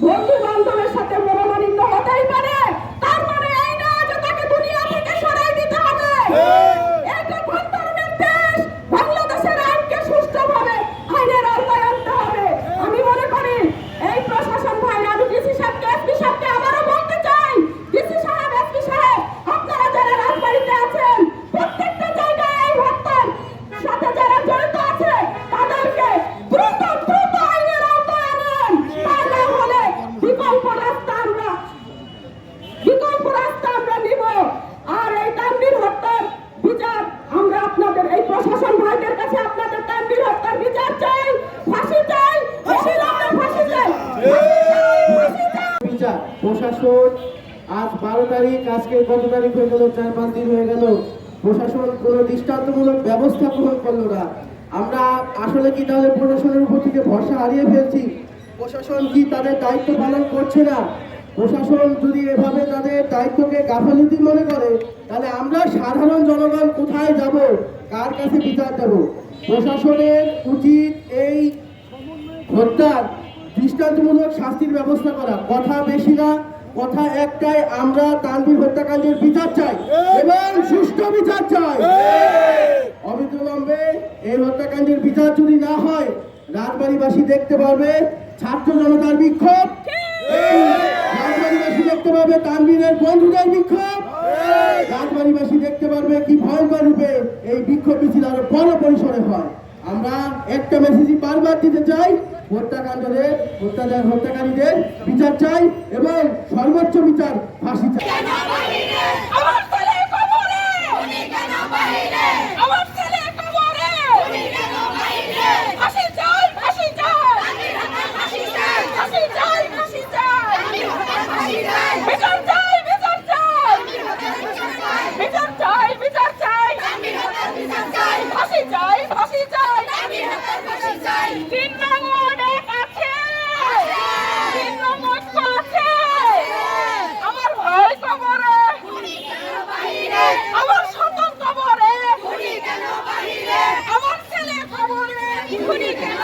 বন্ধু বিচার প্রশাসন, আজ বারো তারিখ, আজকে কত তারিখ হয়ে গেল? চার পাঁচ দিন হয়ে গেল। প্রশাসন কোনো দৃষ্টান্তমূলক ব্যবস্থা গ্রহণ করল না। আমরা আসলে কি তাহলে প্রশাসনের উপর থেকে ভরসা হারিয়ে ফেলছি? প্রশাসন কি তাদের দায়িত্ব পালন করছে না? প্রশাসন যদি এভাবে তাদের দায়িত্বকে গাফালিতি মনে করে, তাহলে আমরা সাধারণ জনগণ কোথায় যাব? কার কাছে বিচার দেব? প্রশাসনের উচিত এই হত্যার দৃষ্টান্তমূলক শাস্তির ব্যবস্থা করা। কথা বেশি না, কথা একটাই, আমরা তানভীর হত্যাকাণ্ডের বিচার চাই এবং সুষ্ঠু বিচার চাই। অবিলম্বে এই হত্যাকাণ্ডের বিচার যদি না হয়, রাজবাড়িবাসী দেখতে পারবে, ছাত্র জনতার বিক্ষোভ। রাজবাড়িবাসী দেখতে পারবে তানভীরের বন্ধুদের বিক্ষোভ। রাজবাড়িবাসী দেখতে পারবে কি ভয়ঙ্কর রূপে এই বিক্ষোভ মিছিল আরও বড় পরিসরে হয়। আমরা একটা মেসেজই বারবার দিতে চাই হত্যাকাণ্ডদের হত্যাচার হত্যাকারীদের বিচার চাই এবং সর্বোচ্চ বিচার ফাঁসি চাই আমার ছেলে কবরে আমার ছেলে কবরে ফাঁসি চাই ফাঁসি চাই ফাঁসি চাই ফাঁসি চাই বিচার চাই বিচার চাই বিচার চাই বিচার চাই ফাঁসি চাই ফাঁসি চাই তিন নম্বর অনেক আছে তিন নম্বর আছে আমার ভাই কবরে আমার সন্তান কবরে আমার ছেলে কবরে খুনি কেন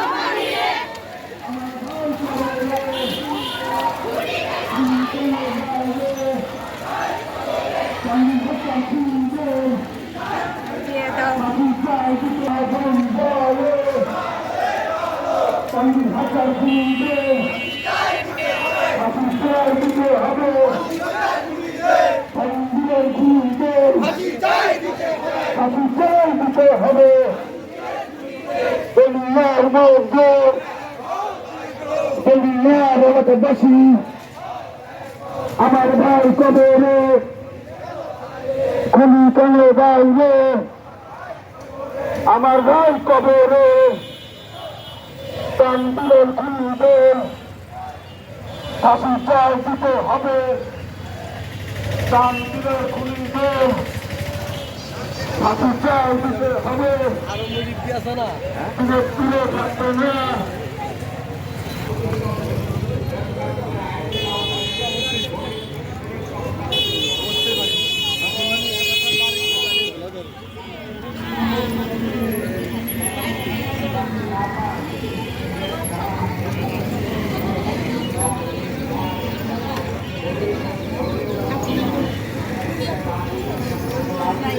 হবে দুনিয়ার মধ্যে দুনিয়ার আমার ভাই কবরে খুনি কেন বাইরে আমার ভাই কবরে তান্ডুলের খুলবে ফাঁসি চাই দিতে হবে তান্ডুলের খুলবে ফাঁসি চাই দিতে হবে তুলে তুলে থাকবে না এখন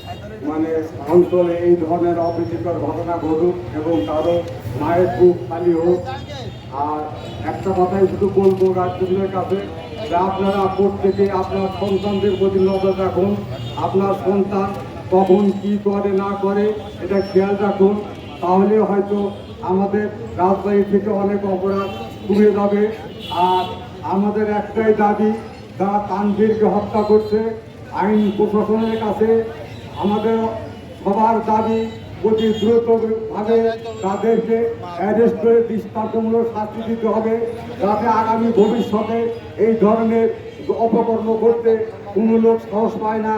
মানে অঞ্চলে এই ধরনের অপ্রীতিকর ঘটনা ঘটুক এবং কারও মায়ের বুক খালি হোক। আর একটা কথাই শুধু বলব গার্জেনদের কাছে যে আপনারা প্রত্যেকে আপনার সন্তানদের প্রতি নজর রাখুন, আপনার সন্তান কখন কি করে, না করে, এটা খেয়াল রাখুন। তাহলে হয়তো আমাদের রাজবাড়ি থেকে অনেক অপরাধ কমে যাবে। আর আমাদের একটাই দাবি, যারা তানভীরকে হত্যা করছে, আইন প্রশাসনের কাছে আমাদের সবার দাবি অতি দ্রুতভাবে তাদেরকে অ্যারেস্ট করে দৃষ্টান্তমূলক শাস্তি দিতে হবে যাতে আগামী ভবিষ্যতে এই ধরনের অপকর্ম করতে কোনো লোক সাহস পায় না।